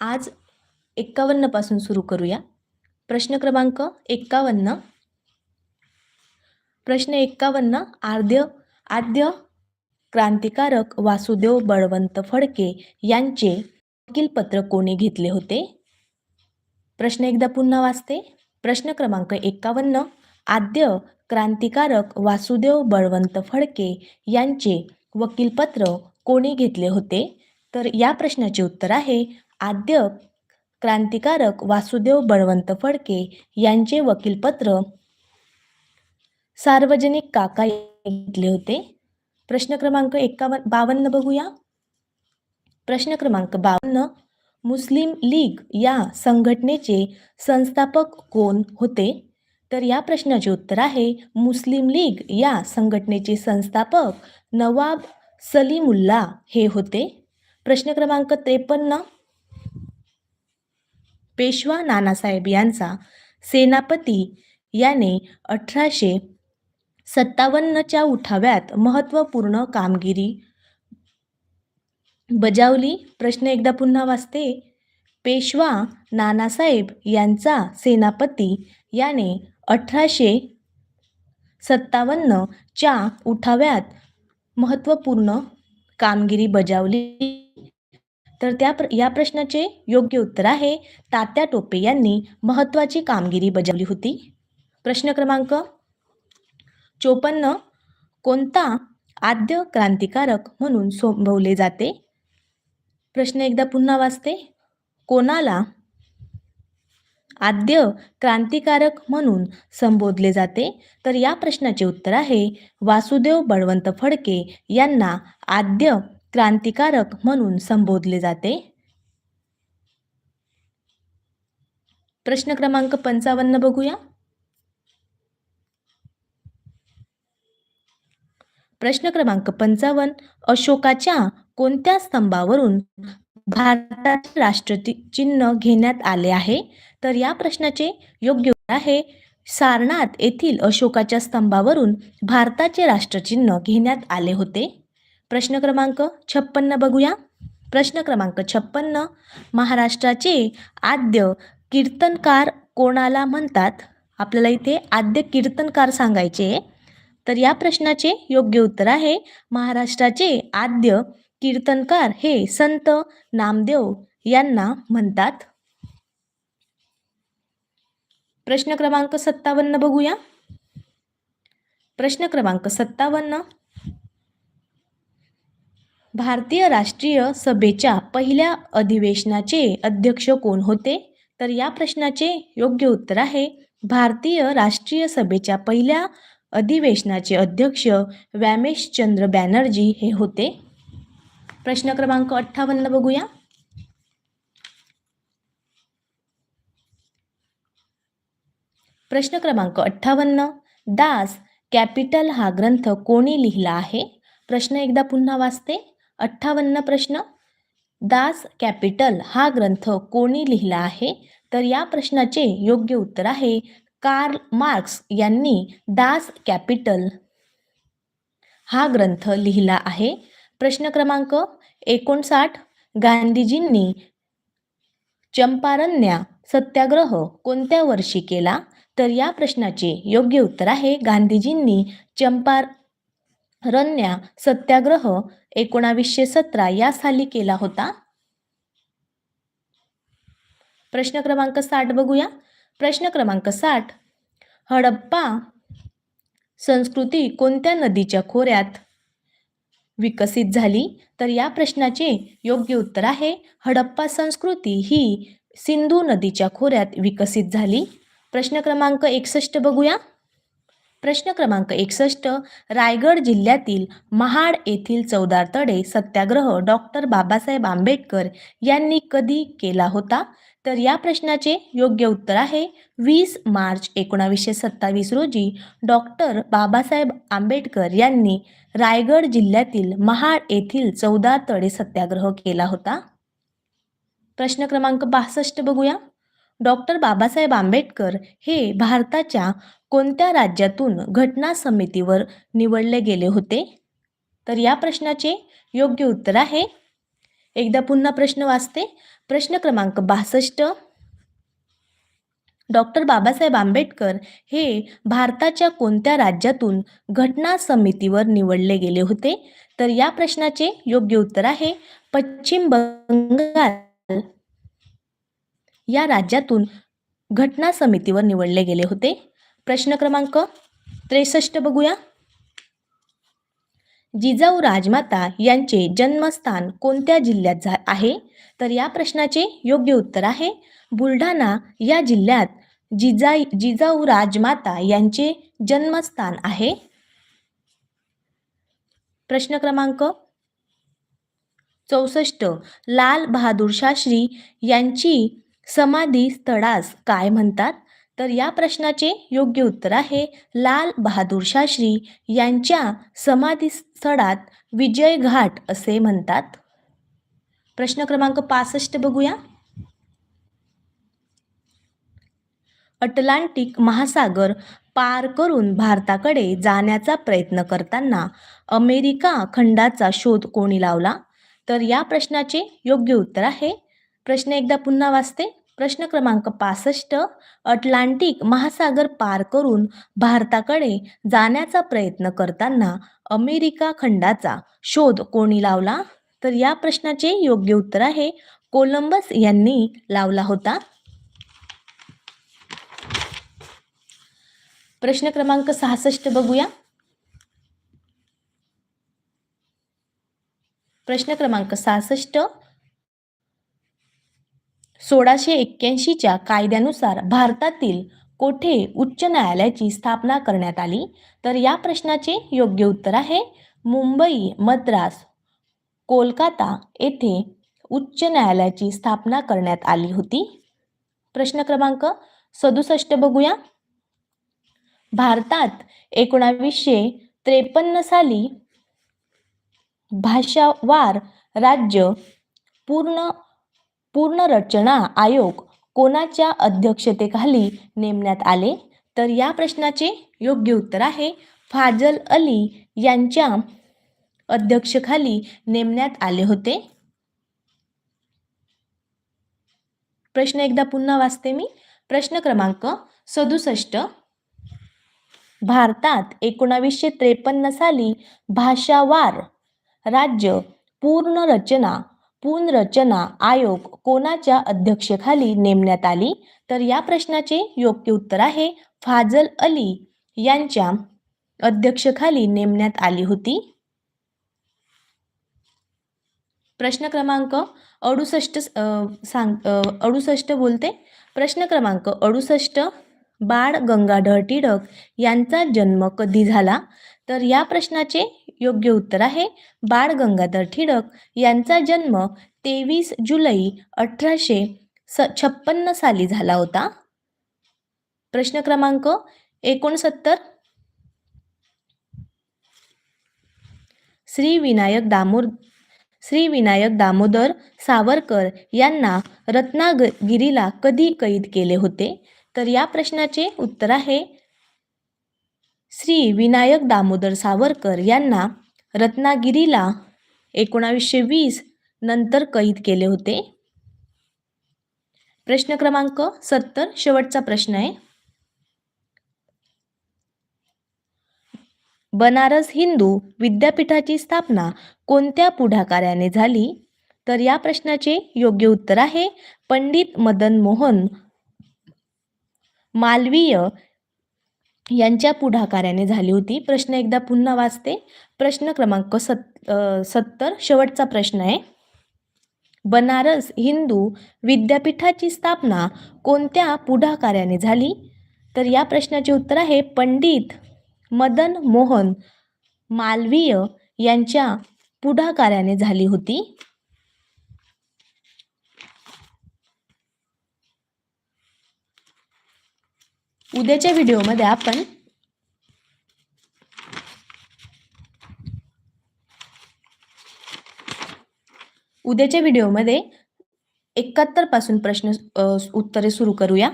आज एक्कावन्नपासून सुरू करूया. प्रश्न क्रमांक एक्कावन्न. प्रश्न एक्कावन्न आद्य आद्य क्रांतिकारक वासुदेव बळवंत फडके यांचे वकीलपत्र कोणी घेतले होते? प्रश्न एकदा पुन्हा वाचते. प्रश्न क्रमांक एक्कावन्न आद्य क्रांतिकारक वासुदेव बळवंत फडके यांचे वकीलपत्र कोणी घेतले होते? तर या प्रश्नाचे उत्तर आहे आद्य क्रांतिकारक वासुदेव बळवंत फडके यांचे वकीलपत्र सार्वजनिक काका घेतले होते. प्रश्न क्रमांक एक्कावन्न बावन्न बघूया. प्रश्न क्रमांक बावन्न मुस्लिम लीग या संघटनेचे संस्थापक कोण होते? तर या प्रश्नाचे उत्तर आहे मुस्लिम लीग या संघटनेचे संस्थापक नवाब सलीमुल्ला हे होते. प्रश्न क्रमांक त्रेपन्न पेशवा नानासाहेब यांचा सेनापती याने अठराशे सत्तावन्नच्या उठाव्यात महत्त्वपूर्ण कामगिरी बजावली. प्रश्न एकदा पुन्हा वाचते. पेशवा नानासाहेब यांचा सेनापती याने अठराशे सत्तावन्नच्या उठाव्यात महत्त्वपूर्ण कामगिरी बजावली. तर त्या प्र या प्रश्नाचे योग्य उत्तर आहे तात्या टोपे यांनी महत्त्वाची कामगिरी बजावली होती. प्रश्न क्रमांक चोपन्न कोणता आद्य क्रांतिकारक म्हणून संबोधले जाते? प्रश्न एकदा पुन्हा वाचते. कोणाला आद्य क्रांतिकारक म्हणून संबोधले जाते? तर या प्रश्नाचे उत्तर आहे वासुदेव बळवंत फडके यांना आद्य क्रांतिकारक म्हणून संबोधले जाते. प्रश्न क्रमांक पंचावन्न बघूया. प्रश्न क्रमांक पंचावन्न अशोकाच्या कोणत्या स्तंभावरून भारताचे राष्ट्रचिन्ह घेण्यात आले आहे? तर या प्रश्नाचे योग्य आहे सारनाथ येथील अशोकाच्या स्तंभावरून भारताचे राष्ट्रचिन्ह घेण्यात आले होते. प्रश्न क्रमांक छप्पन्न बघूया. प्रश्न क्रमांक छप्पन्न महाराष्ट्राचे आद्य कीर्तनकार कोणाला म्हणतात? आपल्याला इथे आद्य कीर्तनकार सांगायचे तर या प्रश्नाचे योग्य उत्तर आहे महाराष्ट्राचे आद्य कीर्तनकार हे संत नामदेव यांना म्हणतात. प्रश्न क्रमांक सत्तावन्न बघूया. प्रश्न क्रमांक सत्तावन्न भारतीय राष्ट्रीय सभेच्या पहिल्या अधिवेशनाचे अध्यक्ष कोण होते? तर या प्रश्नाचे योग्य उत्तर आहे भारतीय राष्ट्रीय सभेच्या पहिल्या अधिवेशनाचे अध्यक्ष व्यामेशचंद्र बॅनर्जी हे होते. प्रश्न क्रमांक अठ्ठावन्न बघूया. प्रश्न क्रमांक अठ्ठावन्न. दास कॅपिटल हा ग्रंथ कोणी लिहिला आहे? प्रश्न एकदा पुन्हा वाचते. अठ्ठावन्न प्रश्न. दास कॅपिटल हा ग्रंथ कोणी लिहिला आहे? तर या प्रश्नाचे योग्य उत्तर आहे कार्ल मार्क्स यांनी दास कॅपिटल हा ग्रंथ लिहिला आहे. प्रश्न क्रमांक एकोणसाठ. गांधीजींनी चंपारण्या सत्याग्रह कोणत्या वर्षी केला? तर या प्रश्नाचे योग्य उत्तर आहे. गांधीजींनी चंपारण्या सत्याग्रह एकोणावीसशे सतरा या साली केला होता. प्रश्न क्रमांक साठ बघूया. प्रश्न क्रमांक साठ. हडप्पा संस्कृती कोणत्या नदीच्या खोऱ्यात विकसित झाली? तर या प्रश्नाचे योग्य उत्तर आहे हडप्पा संस्कृती ही सिंधू नदीच्या खोऱ्यात विकसित झाली. प्रश्न क्रमांक एकसष्ट बघूया. प्रश्न क्रमांक एकसष्ट रायगड जिल्ह्यातील महाड येथील चौदार तडे सत्याग्रह डॉक्टर बाबासाहेब आंबेडकर यांनी कधी केला होता? तर या प्रश्नाचे योग्य उत्तर आहे वीस मार्च एकोणावीसशे सत्तावीस रोजी डॉक्टर बाबासाहेब आंबेडकर यांनी रायगड जिल्ह्यातील महाड येथील चौदार तडे सत्याग्रह केला होता? प्रश्न क्रमांक बासष्ट बघूया. डॉक्टर बाबासाहेब आंबेडकर हे भारताच्या कोणत्या राज्यातून घटना समितीवर निवडले गेले होते? तर या प्रश्नाचे योग्य उत्तर आहे. एकदा पुन्हा प्रश्न वाचते. प्रश्न क्रमांक बासष्ट. डॉक्टर बाबासाहेब आंबेडकर हे भारताच्या कोणत्या राज्यातून घटना समितीवर निवडले गेले होते? तर या प्रश्नाचे योग्य उत्तर आहे. पश्चिम बंगाल. या राज्यातून घटना समितीवर निवडले गेले होते. प्रश्न क्रमांक त्रेसष्ट बघूया. जिजाऊ राजमाता यांचे जन्मस्थान कोणत्या जिल्ह्यात झा आहे? तर या प्रश्नाचे योग्य उत्तर आहे बुलढाणा. या जिल्ह्यात जिजाई जिजाऊ राजमाता यांचे जन्मस्थान आहे. प्रश्न क्रमांक चौसष्ट. लाल बहादूर शास्त्री यांची समाधी स्थळास काय म्हणतात? तर या प्रश्नाचे योग्य उत्तर आहे लाल बहादूर शास्त्री यांच्या समाधीस्थळात विजय घाट असे म्हणतात. प्रश्न क्रमांक पासष्ट बघूया. अटलांटिक महासागर पार करून भारताकडे जाण्याचा प्रयत्न करताना अमेरिका खंडाचा शोध कोणी लावला? तर या प्रश्नाचे योग्य उत्तर आहे. प्रश्न एकदा पुन्हा वाचते. प्रश्न क्रमांक पासष्ट अटलांटिक महासागर पार करून भारताकडे जाण्याचा प्रयत्न करताना अमेरिका खंडाचा शोध कोणी लावला? तर या प्रश्नाचे योग्य उत्तर आहे कोलंबस यांनी लावला होता. प्रश्न क्रमांक सहासष्ट बघूया. प्रश्न क्रमांक सहासष्ट सोळाशे एक्क्याऐंशीच्या कायद्यानुसार भारतातील कोठे उच्च न्यायालयाची स्थापना करण्यात आली? तर या प्रश्नाचे योग्य उत्तर आहे मुंबई मद्रास कोलकाता येथे उच्च न्यायालयाची स्थापना करण्यात आली होती. प्रश्न क्रमांक सदुसष्ट बघूया. भारतात एकोणावीसशे त्रेपन्न साली भाषावार राज्य पूर्ण पूर्णरचना आयोग कोणाच्या अध्यक्षतेखाली नेमण्यात आले? तर या प्रश्नाचे योग्य उत्तर आहे फाजल अली यांच्या अध्यक्षखाली नेमण्यात आले होते. प्रश्न एकदा पुन्हा वाचते मी. प्रश्न क्रमांक सदुसष्ट. भारतात एकोणावीसशे त्रेपन्न साली भाषावार राज्य पूर्ण रचना पुनर्रचना आयोग कोणाच्या अध्यक्षेखाली नेमण्यात आली? तर या प्रश्नाचे योग्य उत्तर आहे फाजल अली यांच्या अध्यक्षखाली नेमण्यात आली होती. प्रश्न क्रमांक अडुसष्ट सांग अडुसष्ट बोलते. प्रश्न क्रमांक अडुसष्ट बाळ गंगाधर टिळक यांचा जन्म कधी झाला? तर या प्रश्नाचे योग्य उत्तर आहे बाळ गंगाधर टिळक यांचा जन्म तेवीस जुलै अठराशे स छप्पन्न साली झाला होता. प्रश्न क्रमांक एकोणसत्तर. श्री विनायक दामोर श्री विनायक दामोदर सावरकर यांना रत्नागिरीला कधी कैद केले होते? तर या प्रश्नाचे उत्तर आहे. श्री विनायक दामोदर सावरकर यांना रत्नागिरीला एकोणावीसशे वीस नंतर कैद केले होते. प्रश्न क्रमांक सत्तर शेवटचा प्रश्न आहे. बनारस हिंदू विद्यापीठाची स्थापना कोणत्या पुढाकाराने झाली? तर या प्रश्नाचे योग्य उत्तर आहे पंडित मदन मोहन मालवीय यांच्या पुढाकाराने झाली होती. प्रश्न एकदा पुन्हा वाचते. प्रश्न क्रमांक सत सत्तर शेवटचा प्रश्न आहे. बनारस हिंदू विद्यापीठाची स्थापना कोणत्या पुढाकाराने झाली? तर या प्रश्नाचे उत्तर आहे पंडित मदन मोहन मालवीय यांच्या पुढाकाराने झाली होती. उद्याच्या व्हिडिओमध्ये आपण उद्याच्या व्हिडिओमध्ये एकाहत्तरपासून प्रश्न उत्तरे सुरू करूया.